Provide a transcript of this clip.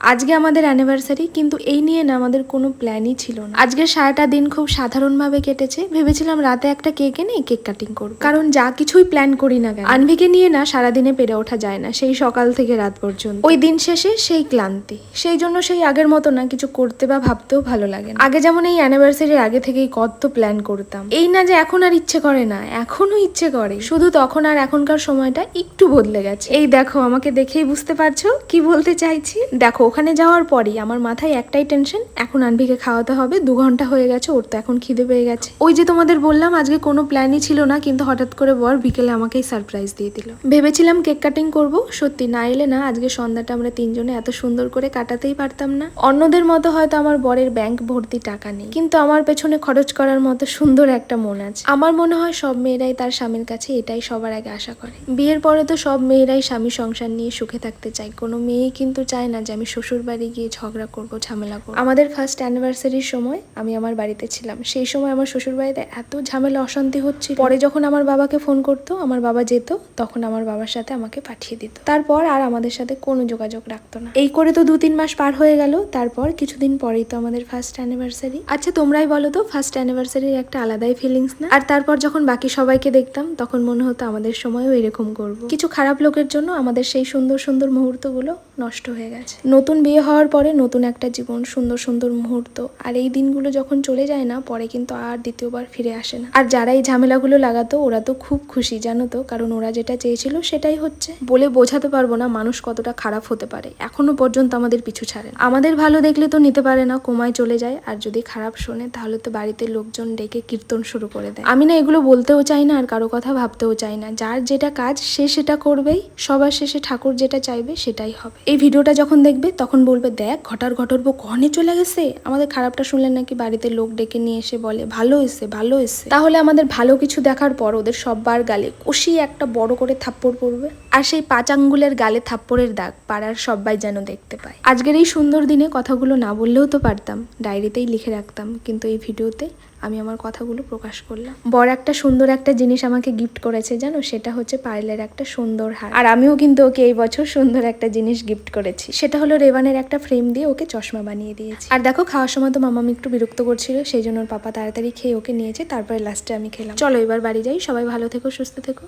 আজকে আমাদের অ্যানিভার্সারি কিন্তু এই নিয়ে না আমাদের কোনো প্ল্যানই ছিল না। আজকে সারাটা দিন খুব সাধারণভাবে কেটেছে। ভেবেছিলাম রাতে একটা কেক এনে কেক কাটিং করব। কারণ যা কিছুই প্ল্যান করি না কেন, আনভিকে নিয়ে না সারাদিনে পেরে ওঠা যায় না, সেই সকাল থেকে রাত পর্যন্ত। ওই দিন শেষে সেই ক্লান্তি, সেই জন্য সেই আগের মতো না কিছু করতে বা ভাবতেও ভালো লাগে আগে যেমন এই অ্যানিভার্সারির আগে থেকেই কত প্ল্যান করতাম। এই না যে এখন আর ইচ্ছে করে না এখনও ইচ্ছে করে। শুধু তখন আর এখনকার সময়টা একটু বদলে গেছে। এই দেখো, আমাকে দেখেই বুঝতে পারছ কি বলতে চাইছি? দেখো ওখানে যাওয়ার পরই আমার মাথায় একটাই টেনশন এখন আনভিকে খাওয়াতে হবে, দু ঘণ্টা হয়ে গেছে, ওর তো এখন খিদে পেয়ে গেছে। ওই যে তোমাদের বললাম, আজকে কোনো প্ল্যানই ছিল না, কিন্তু হঠাৎ করে বর বিকেলে আমাকেই সারপ্রাইজ দিয়ে দিল। ভেবেছিলাম কেক কাটিং করব, সত্যি না এলে না, আজকে সন্ধ্যাটা আমরা তিনজনে এত সুন্দর করে কাটাতেই পারতাম না। অন্যদের মতো হয়তো আমার বরের ব্যাংক ভর্তি টাকা নেই, কিন্তু আমার পেছনে খরচ করার মতো সুন্দর একটা মন আছে। আমার মনে হয় সব মেয়েরাই তার স্বামীর কাছে এটাই সবার আগে আশা করে। বিয়ের পরে তো সব মেয়েরাই স্বামী সংসার নিয়ে সুখে থাকতে চায়, কোনো মেয়েই কিন্তু চায় না যে আমি শ্বশুর বাড়ি গিয়ে ঝগড়া করব, ঝামেলা করব। আমাদের ফার্স্ট অ্যানিভার্সারির সময় আমি আমার বাড়িতে ছিলাম। সেই সময় আমার শ্বশুর বাড়িতে এত ঝামেলা, অশান্তি হচ্ছিল। পরে যখন আমার বাবাকে ফোন করতো, আমার বাবা যেত, তখন আমার বাবার সাথে আমাকে পাঠিয়ে দিত। তারপর আর আমাদের সাথে কোনো যোগাযোগ রাখতো না। এই করে তো দু তিন মাস পার হয়ে গেল। তারপর কিছুদিন পরেই তো আমাদের ফার্স্ট অ্যানিভার্সারি আচ্ছা তোমরাই বলো তো ফার্স্ট অ্যানিভার্সারির একটা আলাদাই ফিলিংস না? আর তারপর যখন বাকি সবাইকে দেখতাম, তখন মনে হতো আমাদের সময়ও এরকম করব কিছু খারাপ লোকের জন্য আমাদের সেই সুন্দর সুন্দর মুহূর্তগুলো নষ্ট হয়ে গেছে। নতুন বিয়ে হওয়ার পরে নতুন একটা জীবন, সুন্দর সুন্দর মুহূর্ত। আর এই দিনগুলো যখন চলে যায় না, পরে কিন্তু আর দ্বিতীয়বার ফিরে আসে না। আর যারা এই ঝামেলাগুলো লাগাতো, ওরা তো খুব খুশি, জানো তো? কারণ ওরা যেটা চেয়েছিল, সেটাই হচ্ছে। বলে বোঝাতে পারব না মানুষ কতটা খারাপ হতে পারে। এখনও পর্যন্ত আমাদের পিছু ছাড়ে। আমাদের ভালো দেখলে তো নিতে পারে না, কোমায় চলে যায়। আর যদি খারাপ শোনে, তাহলে তো বাড়িতে লোকজন ডেকে কীর্তন শুরু করে দেয়। আমি না এগুলো বলতেও চাই না, আর কারও কথা ভাবতেও চাই না। যার যেটা কাজ, সে সেটা করবেই। সবার শেষে ঠাকুর যেটা চাইবে, সেটাই হবে। এই ভিডিওটা যখন দেখবে তখন বলবে, দেখ, ঘটার ঘটর বউ কনে চলে গেছে? আমাদের খারাপটা শুনলে নাকি বাড়িতে লোক ডেকে নিয়ে এসে বলে, ভালো এসে ভালো এসে তাহলে আমাদের ভালো কিছু দেখার পর ওদের সববার গালে কষি একটা বড় করে থাপ্পড় পড়বে। আর সেই পাঁচ আঙ্গুলের গালে থাপ্পড়ের দাগ পাড়ার সবাই যেন দেখতে পায়। আজকের এই সুন্দর দিনে কথাগুলো না বললেও তো পারতাম, ডায়েরিতেই লিখে রাখতাম। কিন্তু এই ভিডিওতে আমি আমার কথাগুলো প্রকাশ করলাম। বড় একটা সুন্দর একটা জিনিস আমাকে গিফট করেছে, জানো? সেটা হচ্ছে পার্লের একটা সুন্দর হার। আর আমিও কিন্তু ওকে এই বছর সুন্দর একটা জিনিস গিফট করেছি। সেটা হলো রেবানের একটা ফ্রেম দিয়ে ওকে চশমা বানিয়ে দিয়েছি। আর দেখো, খাওয়ার সময় তো মামামি একটু বিরক্ত করছিল, সেই জন্য ওর পাপা তাড়াতাড়ি খেয়ে ওকে নিয়েছে, তারপরে লাস্টে আমি খেলাম। চলো এবার বাড়ি যাই, সবাই ভালো থেকো, সুস্থ থেকো।